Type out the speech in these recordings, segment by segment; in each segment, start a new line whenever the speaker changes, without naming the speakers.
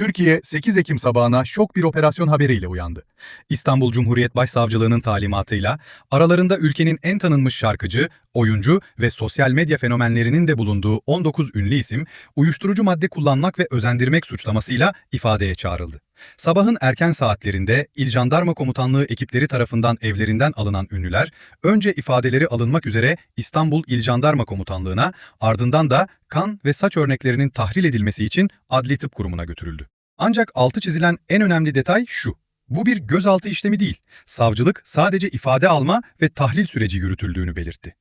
Türkiye 8 Ekim sabahına şok bir operasyon haberiyle uyandı. İstanbul Cumhuriyet Başsavcılığı'nın talimatıyla aralarında ülkenin en tanınmış şarkıcı, oyuncu ve sosyal medya fenomenlerinin de bulunduğu 19 ünlü isim uyuşturucu madde kullanmak ve özendirmek suçlamasıyla ifadeye çağrıldı. Sabahın erken saatlerinde İl Jandarma Komutanlığı ekipleri tarafından evlerinden alınan ünlüler, önce ifadeleri alınmak üzere İstanbul İl Jandarma Komutanlığı'na, ardından da kan ve saç örneklerinin tahlil edilmesi için Adli Tıp Kurumu'na götürüldü. Ancak altı çizilen en önemli detay şu. Bu bir gözaltı işlemi değil. Savcılık sadece ifade alma ve tahlil süreci yürütüldüğünü belirtti.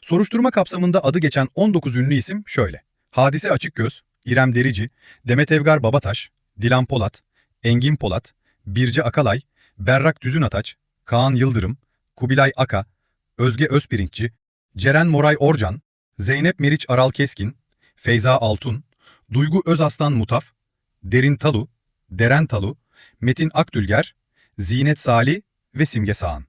Soruşturma kapsamında adı geçen 19 ünlü isim şöyle. Hadise Açıkgöz, İrem Derici, Demet Evgar Babataş, Dilan Polat, Engin Polat, Birce Akalay, Berrak Düzünataç, Kaan Yıldırım, Kubilay Aka, Özge Özpirinççi, Ceren Moray Orcan, Zeynep Meriç Aral Keskin, Feyza Altun, Duygu Özaslan Mutaf, Derin Talu, Deren Talu, Metin Akdülger, Zinet Salih ve Simge Sağan.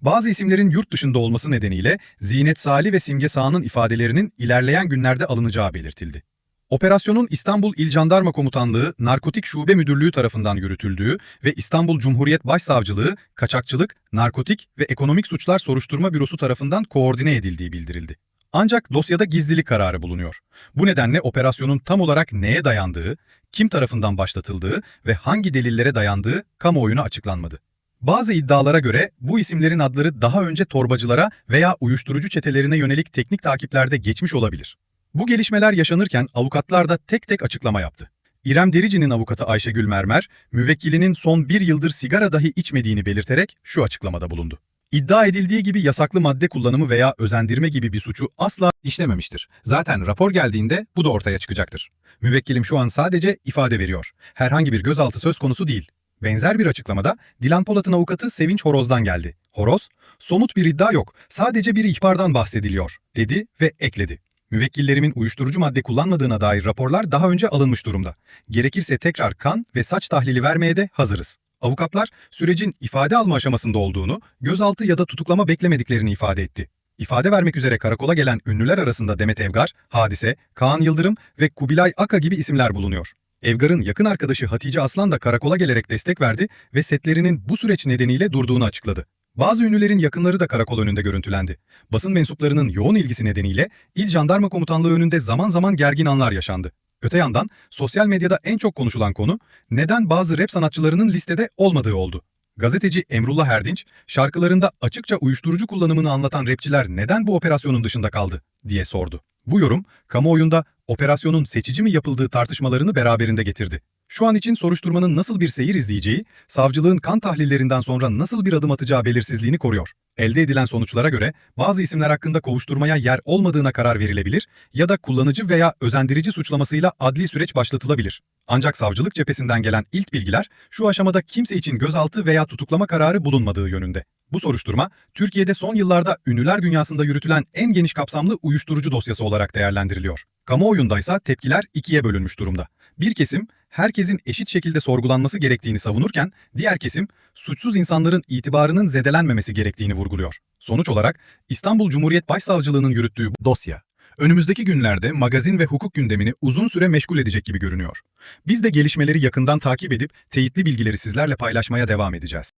Bazı isimlerin yurt dışında olması nedeniyle Zinet Salih ve Simge Sağan'ın ifadelerinin ilerleyen günlerde alınacağı belirtildi. Operasyonun İstanbul İl Jandarma Komutanlığı Narkotik Şube Müdürlüğü tarafından yürütüldüğü ve İstanbul Cumhuriyet Başsavcılığı Kaçakçılık, Narkotik ve Ekonomik Suçlar Soruşturma Bürosu tarafından koordine edildiği bildirildi. Ancak dosyada gizlilik kararı bulunuyor. Bu nedenle operasyonun tam olarak neye dayandığı, kim tarafından başlatıldığı ve hangi delillere dayandığı kamuoyuna açıklanmadı. Bazı iddialara göre bu isimlerin adları daha önce torbacılara veya uyuşturucu çetelerine yönelik teknik takiplerde geçmiş olabilir. Bu gelişmeler yaşanırken avukatlar da tek tek açıklama yaptı. İrem Derici'nin avukatı Ayşegül Mermer, müvekkilinin son bir yıldır sigara dahi içmediğini belirterek şu açıklamada bulundu. İddia edildiği gibi yasaklı madde kullanımı veya özendirme gibi bir suçu asla işlememiştir. Zaten rapor geldiğinde bu da ortaya çıkacaktır. Müvekkilim şu an sadece ifade veriyor. Herhangi bir gözaltı söz konusu değil. Benzer bir açıklamada Dilan Polat'ın avukatı Sevinç Horoz'dan geldi. Horoz, somut bir iddia yok, sadece bir ihbardan bahsediliyor, dedi ve ekledi. Müvekkillerimin uyuşturucu madde kullanmadığına dair raporlar daha önce alınmış durumda. Gerekirse tekrar kan ve saç tahlili vermeye de hazırız. Avukatlar sürecin ifade alma aşamasında olduğunu, gözaltı ya da tutuklama beklemediklerini ifade etti. İfade vermek üzere karakola gelen ünlüler arasında Demet Evgar, Hadise, Kaan Yıldırım ve Kubilay Aka gibi isimler bulunuyor. Evgar'ın yakın arkadaşı Hatice Aslan da karakola gelerek destek verdi ve setlerinin bu süreç nedeniyle durduğunu açıkladı. Bazı ünlülerin yakınları da karakol önünde görüntülendi. Basın mensuplarının yoğun ilgisi nedeniyle İl Jandarma Komutanlığı önünde zaman zaman gergin anlar yaşandı. Öte yandan sosyal medyada en çok konuşulan konu neden bazı rap sanatçılarının listede olmadığı oldu. Gazeteci Emrullah Erdinç, şarkılarında açıkça uyuşturucu kullanımını anlatan rapçiler neden bu operasyonun dışında kaldı diye sordu. Bu yorum kamuoyunda operasyonun seçici mi yapıldığı tartışmalarını beraberinde getirdi. Şu an için soruşturmanın nasıl bir seyir izleyeceği, savcılığın kan tahlillerinden sonra nasıl bir adım atacağı belirsizliğini koruyor. Elde edilen sonuçlara göre bazı isimler hakkında kovuşturmaya yer olmadığına karar verilebilir ya da kullanıcı veya özendirici suçlamasıyla adli süreç başlatılabilir. Ancak savcılık cephesinden gelen ilk bilgiler şu aşamada kimse için gözaltı veya tutuklama kararı bulunmadığı yönünde. Bu soruşturma, Türkiye'de son yıllarda ünlüler dünyasında yürütülen en geniş kapsamlı uyuşturucu dosyası olarak değerlendiriliyor. Kamuoyundaysa tepkiler ikiye bölünmüş durumda. Bir kesim, herkesin eşit şekilde sorgulanması gerektiğini savunurken, diğer kesim, suçsuz insanların itibarının zedelenmemesi gerektiğini vurguluyor. Sonuç olarak İstanbul Cumhuriyet Başsavcılığı'nın yürüttüğü dosya, önümüzdeki günlerde magazin ve hukuk gündemini uzun süre meşgul edecek gibi görünüyor. Biz de gelişmeleri yakından takip edip teyitli bilgileri sizlerle paylaşmaya devam edeceğiz.